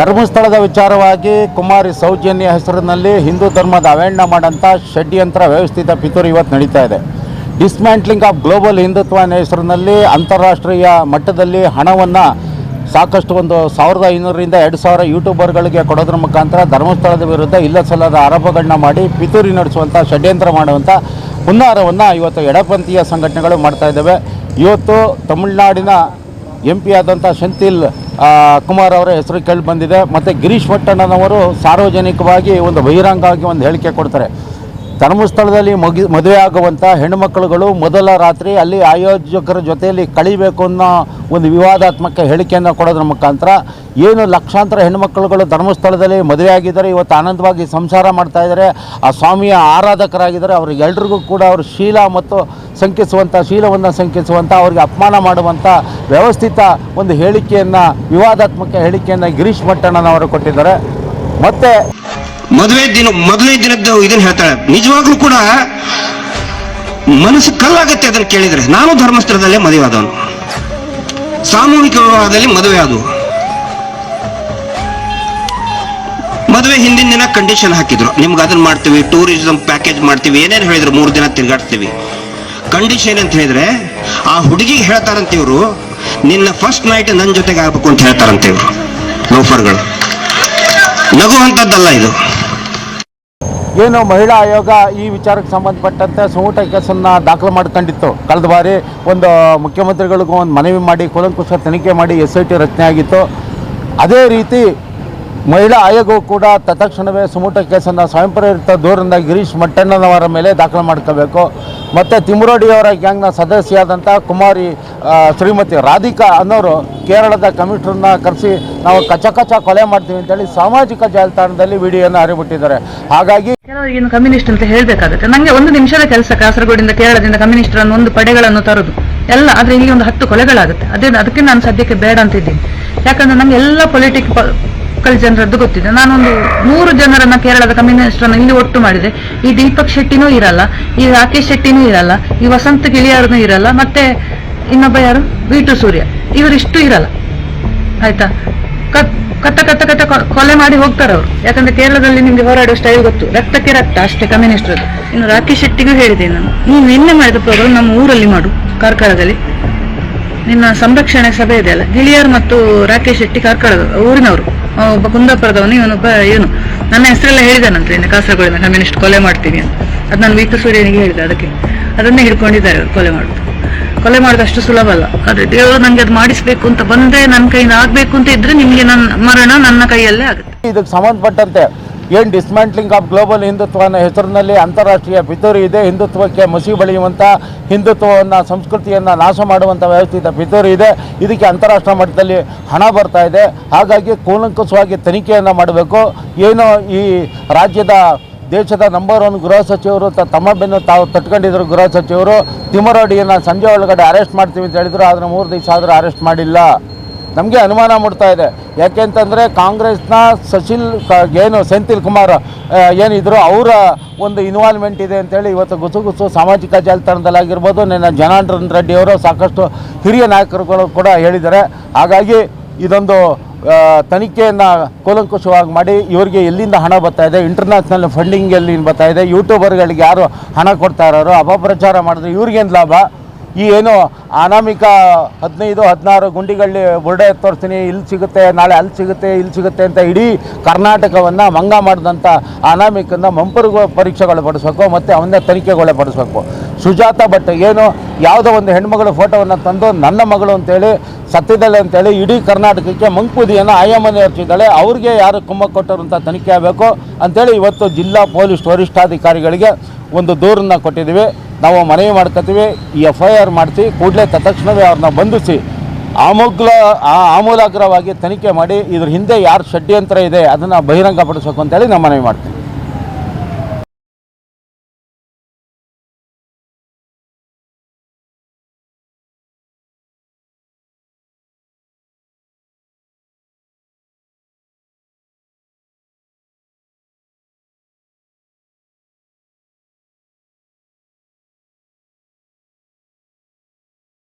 ಧರ್ಮಸ್ಥಳದ ವಿಚಾರವಾಗಿ ಕುಮಾರಿ ಸೌಜನ್ಯ ಹೆಸರಿನಲ್ಲಿ ಹಿಂದೂ ಧರ್ಮದ ಅವೇಂಡ ಮಾಡೋಂಥ ಷಡ್ಯಂತ್ರ ವ್ಯವಸ್ಥಿತ ಪಿತೂರಿ ಇವತ್ತು ನಡೀತಾ ಇದೆ. ಡಿಸ್ಮ್ಯಾಂಟ್ಲಿಂಗ್ ಆಫ್ ಗ್ಲೋಬಲ್ ಹಿಂದುತ್ವ ಹೆಸರಿನಲ್ಲಿ ಅಂತಾರಾಷ್ಟ್ರೀಯ ಮಟ್ಟದಲ್ಲಿ ಹಣವನ್ನು ಸಾಕಷ್ಟು ಒಂದು ಸಾವಿರದ ಐನೂರರಿಂದ ಎರಡು ಸಾವಿರ ಯೂಟ್ಯೂಬರ್ಗಳಿಗೆ ಕೊಡೋದ್ರ ಮುಖಾಂತರ ಧರ್ಮಸ್ಥಳದ ವಿರುದ್ಧ ಇಲ್ಲ ಸಲ್ಲದ ಆರೋಪಗಳನ್ನ ಮಾಡಿ ಪಿತೂರಿ ನಡೆಸುವಂಥ ಷಡ್ಯಂತ್ರ ಮಾಡುವಂಥ ಹುನ್ನಾರವನ್ನು ಇವತ್ತು ಎಡಪಂಥೀಯ ಸಂಘಟನೆಗಳು ಮಾಡ್ತಾ ಇದ್ದಾವೆ. ಇವತ್ತು ತಮಿಳುನಾಡಿನ ಎಂ ಪಿ ಆದಂಥ ಆ, ಕುಮಾರ್ ಅವರ ಹೆಸರು ಕೇಳಿ ಬಂದಿದೆ. ಮತ್ತು ಗಿರೀಶ್ ಭಟ್ಟಣ್ಣನವರು ಸಾರ್ವಜನಿಕವಾಗಿ ಒಂದು ಬಹಿರಂಗವಾಗಿ ಒಂದು ಹೇಳಿಕೆ ಕೊಡ್ತಾರೆ. ಧರ್ಮಸ್ಥಳದಲ್ಲಿ ಮಗಿ ಮದುವೆ ಆಗುವಂಥ ಹೆಣ್ಣುಮಕ್ಕಳುಗಳು ಮೊದಲ ರಾತ್ರಿ ಅಲ್ಲಿ ಆಯೋಜಕರ ಜೊತೆಯಲ್ಲಿ ಕಳಿಬೇಕು ಅನ್ನೋ ಒಂದು ವಿವಾದಾತ್ಮಕ ಹೇಳಿಕೆಯನ್ನು ಕೊಡೋದ್ರ ಮುಖಾಂತರ ಏನು ಲಕ್ಷಾಂತರ ಹೆಣ್ಣುಮಕ್ಕಳುಗಳು ಧರ್ಮಸ್ಥಳದಲ್ಲಿ ಮದುವೆ ಆಗಿದ್ದಾರೆ ಇವತ್ತು ಆನಂದವಾಗಿ ಸಂಸಾರ ಮಾಡ್ತಾ ಇದ್ದಾರೆ, ಆ ಸ್ವಾಮಿಯ ಆರಾಧಕರಾಗಿದ್ದಾರೆ ಅವರಿಗೆಲ್ರಿಗೂ ಕೂಡ ಅವರು ಶೀಲ ಮತ್ತು ಶಂಕಿಸುವಂಥ ಶೀಲವನ್ನು ಶಂಕಿಸುವಂಥ ಅವ್ರಿಗೆ ಅಪಮಾನ ಮಾಡುವಂಥ ವ್ಯವಸ್ಥಿತ ಒಂದು ಹೇಳಿಕೆಯನ್ನು, ವಿವಾದಾತ್ಮಕ ಹೇಳಿಕೆಯನ್ನು ಗಿರೀಶ್ ಮಟ್ಟಣ್ಣನವರು ಕೊಟ್ಟಿದ್ದಾರೆ. ಮತ್ತು ಮದುವೆ ದಿನ, ಮೊದಲನೇ ದಿನದ್ದು ಇದನ್ನ ಹೇಳ್ತಾಳೆ. ನಿಜವಾಗ್ಲೂ ಕೂಡ ಮನಸ್ಸು ಕಲ್ಲಾಗತ್ತೆ ಅದನ್ನ ಕೇಳಿದ್ರೆ. ನಾನು ಧರ್ಮಸ್ಥಳದಲ್ಲೇ ಮದುವೆ ಆದವನು. ಸಾಮೂಹಿಕ ವಿವಾಹದಲ್ಲಿ ಮದುವೆ ಆದವು. ಮದುವೆ ಹಿಂದಿನ ದಿನ ಕಂಡೀಷನ್ ಹಾಕಿದ್ರು. ನಿಮ್ಗೆ ಅದನ್ನ ಮಾಡ್ತೀವಿ ಟೂರಿಸಂ ಪ್ಯಾಕೇಜ್ ಮಾಡ್ತೀವಿ, ಏನೇನು ಹೇಳಿದ್ರು ಮೂರು ದಿನ ತಿರುಗಾಡ್ತೀವಿ. ಕಂಡೀಷನ್ ಅಂತ ಹೇಳಿದ್ರೆ, ಆ ಹುಡುಗಿಗೆ ಹೇಳ್ತಾರಂತ ಇವರು, ನಿನ್ನ ಫಸ್ಟ್ ನೈಟ್ ನನ್ನ ಜೊತೆಗೆ ಆಗ್ಬೇಕು ಅಂತ ಹೇಳ್ತಾರಂತ ಇವರು. ಲೋಫರ್ಗಳು. ನಗುವಂಥದ್ದಲ್ಲ ಇದು. ಏನು ಮಹಿಳಾ ಆಯೋಗ ಈ ವಿಚಾರಕ್ಕೆ ಸಂಬಂಧಪಟ್ಟಂತೆ ಸುಮೂಟ ಕೇಸನ್ನು ದಾಖಲು ಮಾಡ್ಕೊಂಡಿತ್ತು. ಕಳೆದ ಬಾರಿ ಒಂದು ಮುಖ್ಯಮಂತ್ರಿಗಳಿಗೂ ಒಂದು ಮನವಿ ಮಾಡಿ, ಕೂಲಂಕುಷ ತನಿಖೆ ಮಾಡಿ ಎಸ್ ಐ ಟಿ ರಚನೆ ಆಗಿತ್ತು. ಅದೇ ರೀತಿ ಮಹಿಳಾ ಆಯೋಗವು ಕೂಡ ತತ್ಕ್ಷಣವೇ ಸುಮೂಟ ಕೇಸನ್ನು ಸ್ವಯಂಪ್ರೇರಿತ ದೂರದಿಂದ ಗಿರೀಶ್ ಮಟ್ಟಣ್ಣನವರ ಮೇಲೆ ದಾಖಲು ಮಾಡ್ಕೋಬೇಕು. ಮತ್ತು ತಿಮ್ರೋಡಿಯವರ ಗ್ಯಾಂಗ್ನ ಸದಸ್ಯಾದಂಥ ಕುಮಾರಿ ಶ್ರೀಮತಿ ರಾಧಿಕಾ ಅನ್ನೋರು ಕೇರಳದ ಕಮಿಷನರ್ನ ಕರೆಸಿ ನಾವು ಕಚ ಕಚ ಕೊಲೆ ಮಾಡ್ತೀವಿ ಅಂತೇಳಿ ಸಾಮಾಜಿಕ ಜಾಲತಾಣದಲ್ಲಿ ವಿಡಿಯೋನ ಹರಿಬಿಟ್ಟಿದ್ದಾರೆ. ಹಾಗಾಗಿ ಕೆಲವರಿಗೆ ಕಮ್ಯುನಿಸ್ಟ್ ಅಂತ ಹೇಳಬೇಕಾಗುತ್ತೆ. ನನಗೆ ಒಂದು ನಿಮಿಷದ ಕೆಲಸ ಕಾಸರಗೋಡಿಂದ ಕೇರಳದಿಂದ ಕಮ್ಯುನಿಸ್ಟ್ ಅನ್ನು ಒಂದು ಪಡೆಗಳನ್ನು ತರೋದು. ಎಲ್ಲ, ಆದರೆ ಇಲ್ಲಿ ಒಂದು ಹತ್ತು ಕೊಲೆಗಳಾಗುತ್ತೆ. ಅದೇ, ಅದಕ್ಕೆ ನಾನು ಸದ್ಯಕ್ಕೆ ಬೇಡ ಅಂತಿದ್ದೀನಿ. ಯಾಕಂದ್ರೆ ನಮ್ಗೆ ಎಲ್ಲ ಪೊಲಿಟಿಕಲ್ ಜನರದ್ದು ಗೊತ್ತಿದೆ. ನಾನೊಂದು ನೂರು ಜನರನ್ನ ಕೇರಳದ ಕಮ್ಯುನಿಸ್ಟ್ ಅನ್ನು ಇಲ್ಲಿ ಒಟ್ಟು ಮಾಡಿದೆ. ಈ ದೀಪಕ್ ಶೆಟ್ಟಿನೂ ಇರಲ್ಲ, ಈ ರಾಕೇಶ್ ಶೆಟ್ಟಿನೂ ಇರಲ್ಲ, ಈ ವಸಂತ ಗಿಳಿಯಾರನೂ ಇರಲ್ಲ, ಮತ್ತೆ ಇನ್ನೊಬ್ಬ ಯಾರು? ವಿಟು ಸೂರ್ಯ. ಇವರಿಷ್ಟು ಇರಲ್ಲ. ಆಯ್ತಾ? ಕತ್- ಕತ್ತ ಕತ್ತ ಕತ್ತ ಕೊಲೆ ಮಾಡಿ ಹೋಗ್ತಾರೆ ಅವರು. ಯಾಕಂದ್ರೆ ಕೇರಳದಲ್ಲಿ ನಿಮ್ಗೆ ಹೋರಾಡುವ ಸ್ಟೈಲ್ ಗೊತ್ತು. ರಕ್ತಕ್ಕೆ ರಕ್ತ, ಅಷ್ಟೇ ಕಮ್ಯುನಿಸ್ಟ್ ಇನ್ನು ರಾಕೇಶ್ ಶೆಟ್ಟಿಗೂ ಹೇಳಿದೆ ನಾನು. ನೀವು ನಿನ್ನೆ ಮಾಡಿದ ಪ್ರೋಗ್ರಾಮ್ ನಮ್ಮ ಊರಲ್ಲಿ ಮಾಡು, ಕಾರ್ಕಳದಲ್ಲಿ. ನಿನ್ನ ಸಂರಕ್ಷಣೆ ಸಭೆ ಇದೆ ಅಲ್ಲ. ಗಿಳಿಯರ್ ಮತ್ತು ರಾಕೇಶ್ ಶೆಟ್ಟಿ ಕಾರ್ಕಳದ, ಊರಿನವರು. ಒಬ್ಬ ಕುಂದಾಪುರದವನು, ಇವನೊಬ್ಬ ಏನು ನನ್ನ ಹೆಸರೆಲ್ಲ ಹೇಳಿದಾನಂತೆ ಇನ್ನು ಕಾಸರಗೋಡಿನ ಕಮ್ಯುನಿಸ್ಟ್ ಕೊಲೆ ಮಾಡ್ತೀನಿ ಅಂತ. ಅದು ನಾನು ವೀತ ಸೂರ್ಯನಿಗೆ ಹೇಳಿದೆ, ಅದಕ್ಕೆ. ಅದನ್ನೇ ಹಿಡ್ಕೊಂಡಿದ್ದಾರೆ ಅವರು ಕೊಲೆ ಮಾಡುದು. ಕೊಲೆ ಮಾಡೋದು ಅಷ್ಟು ಸುಲಭ ಅಲ್ಲ. ಅದೇ ದೇವರು ನಂಗೆ ಅದು ಮಾಡಿಸ್ಬೇಕು ಅಂತ ಬಂದ್ರೆ ನನ್ನ ಕೈಯಿಂದ ಆಗ್ಬೇಕು ಅಂತ ಇದ್ರೆ ನಿಮ್ಗೆ ನನ್ನ ಮರಣ ನನ್ನ ಕೈಯಲ್ಲೇ ಆಗುತ್ತೆ. ಇದಕ್ಕೆ ಸಂಬಂಧಪಟ್ಟಂತೆ ಏನು ಡಿಸ್ಮ್ಯಾಂಟ್ಲಿಂಗ್ ಆಫ್ ಗ್ಲೋಬಲ್ ಹಿಂದುತ್ವ ಅನ್ನೋ ಹೆಸರಿನಲ್ಲಿ ಅಂತಾರಾಷ್ಟ್ರೀಯ ಪಿತೂರಿ ಇದೆ. ಹಿಂದುತ್ವಕ್ಕೆ ಮಸಿ ಬಳಿಯುವಂಥ ಹಿಂದುತ್ವವನ್ನು, ಸಂಸ್ಕೃತಿಯನ್ನು ನಾಶ ಮಾಡುವಂಥ ವ್ಯವಸ್ಥಿತ ಪಿತೂರಿ ಇದೆ. ಇದಕ್ಕೆ ಅಂತಾರಾಷ್ಟ್ರ ಮಟ್ಟದಲ್ಲಿ ಹಣ ಬರ್ತಾ ಇದೆ. ಹಾಗಾಗಿ ಕೂಲಂಕುಷವಾಗಿ ತನಿಖೆಯನ್ನು ಮಾಡಬೇಕು. ಏನು ಈ ರಾಜ್ಯದ ದೇಶದ ನಂಬರ್ ಒನ್ ಗೃಹ ಸಚಿವರು ತಮ್ಮ ಬೆನ್ನು ತಾವು ತಟ್ಕೊಂಡಿದ್ರು ಗೃಹ ಸಚಿವರು. ತಿಮರೋಡಿಯನ್ನು ಸಂಜೆ ಒಳಗಡೆ ಅರೆಸ್ಟ್ ಮಾಡ್ತೀವಿ ಅಂತ ಹೇಳಿದ್ರು. ಆದರೆ ಮೂರು ದಿವಸ ಆದರೂ ಅರೆಸ್ಟ್ ಮಾಡಿಲ್ಲ. ನಮಗೆ ಅನುಮಾನ ಮೂಡ್ತಾ ಇದೆ. ಯಾಕೆಂತಂದರೆ ಕಾಂಗ್ರೆಸ್ನ ಸಚಿಲ್ ಏನು ಸೆಂಥಿಲ್ ಕುಮಾರ್ ಏನಿದ್ರು ಅವರ ಒಂದು ಇನ್ವಾಲ್ವ್ಮೆಂಟ್ ಇದೆ ಅಂತೇಳಿ ಇವತ್ತು ಗುಸುಗುಸು ಸಾಮಾಜಿಕ ಜಾಲತಾಣದಲ್ಲಾಗಿರ್ಬೋದು, ನನ್ನ ಜನಾರ್ದನ್ ರೆಡ್ಡಿ ಅವರು ಸಾಕಷ್ಟು ಹಿರಿಯ ನಾಯಕರುಗಳು ಕೂಡ ಹೇಳಿದ್ದಾರೆ. ಹಾಗಾಗಿ ಇದೊಂದು ತನಿಖೆಯನ್ನು ಕೂಲಂಕುಷವಾಗಿ ಮಾಡಿ ಇವರಿಗೆ ಎಲ್ಲಿಂದ ಹಣ ಬರ್ತಾ ಇದೆ ಇಂಟರ್ನ್ಯಾಷನಲ್ ಫಂಡಿಂಗ್ ಎಲ್ಲಿಂದ ಬರ್ತಾ ಇದೆ ಯೂಟ್ಯೂಬರ್ಗಳಿಗೆ ಯಾರು ಹಣ ಕೊಡ್ತಾ ಇರೋರು, ಅಪಪ್ರಚಾರ ಮಾಡಿದ್ರೆ ಇವ್ರಿಗೇನು ಲಾಭ? ಈ ಏನು ಅನಾಮಿಕ ಹದಿನೈದು, ಹದಿನಾರು ಗುಂಡಿಗಳಲ್ಲಿ ಬುರ್ಡೆ ತೋರಿಸ್ತೀನಿ, ಇಲ್ಲಿ ಸಿಗುತ್ತೆ, ನಾಳೆ ಅಲ್ಲಿ ಸಿಗುತ್ತೆ, ಇಲ್ಲಿ ಸಿಗುತ್ತೆ ಅಂತ ಇಡೀ ಕರ್ನಾಟಕವನ್ನು ಮಂಗ ಮಾಡಿದಂಥ ಅನಾಮಿಕನ್ನು ಮಂಪರು ಪರೀಕ್ಷೆಗಳು ಪಡಿಸ್ಬೇಕು ಮತ್ತು ಅವನ್ನೇ ತನಿಖೆಗೊಳಪಡಿಸ್ಬೇಕು ಸುಜಾತ ಭಟ್ ಏನು ಯಾವುದೋ ಒಂದು ಹೆಣ್ಮಗಳ ಫೋಟೋವನ್ನು ತಂದು ನನ್ನ ಮಗಳು ಅಂತೇಳಿ, ಸತ್ಯದಲ್ಲಿ ಅಂತೇಳಿ ಇಡೀ ಕರ್ನಾಟಕಕ್ಕೆ ಮಂಕುದಿಯನ್ನು ಆಯಾಮನೆ ಹಚ್ಚಿದ್ದಾಳೆ, ಅವ್ರಿಗೆ ಯಾರು ಕುಮ್ಮ ಕೊಟ್ಟರು ಅಂತ ತನಿಖೆ ಆಗಬೇಕು ಅಂಥೇಳಿ ಇವತ್ತು ಜಿಲ್ಲಾ ಪೊಲೀಸ್ ವರಿಷ್ಠಾಧಿಕಾರಿಗಳಿಗೆ ಒಂದು ದೂರನ್ನು ಕೊಟ್ಟಿದ್ದೀವಿ. ನಾವು ಮನವಿ ಮಾಡ್ಕೊತೀವಿ, ಈ ಎಫ್ ಐ ಆರ್ ಮಾಡಿಸಿ, ಕೂಡಲೇ ತತ್ಕ್ಷಣವೇ ಅವ್ರನ್ನ ಬಂಧಿಸಿ ಆಮೂಲ ಆಮೂಲಾಗ್ರವಾಗಿ ತನಿಖೆ ಮಾಡಿ, ಇದ್ರ ಹಿಂದೆ ಯಾರು ಷಡ್ಯಂತ್ರ ಇದೆ, ಅದನ್ನು ಬಹಿರಂಗಪಡಿಸಬೇಕು ಅಂತೇಳಿ ನಾವು ಮನವಿ ಮಾಡ್ತೀವಿ.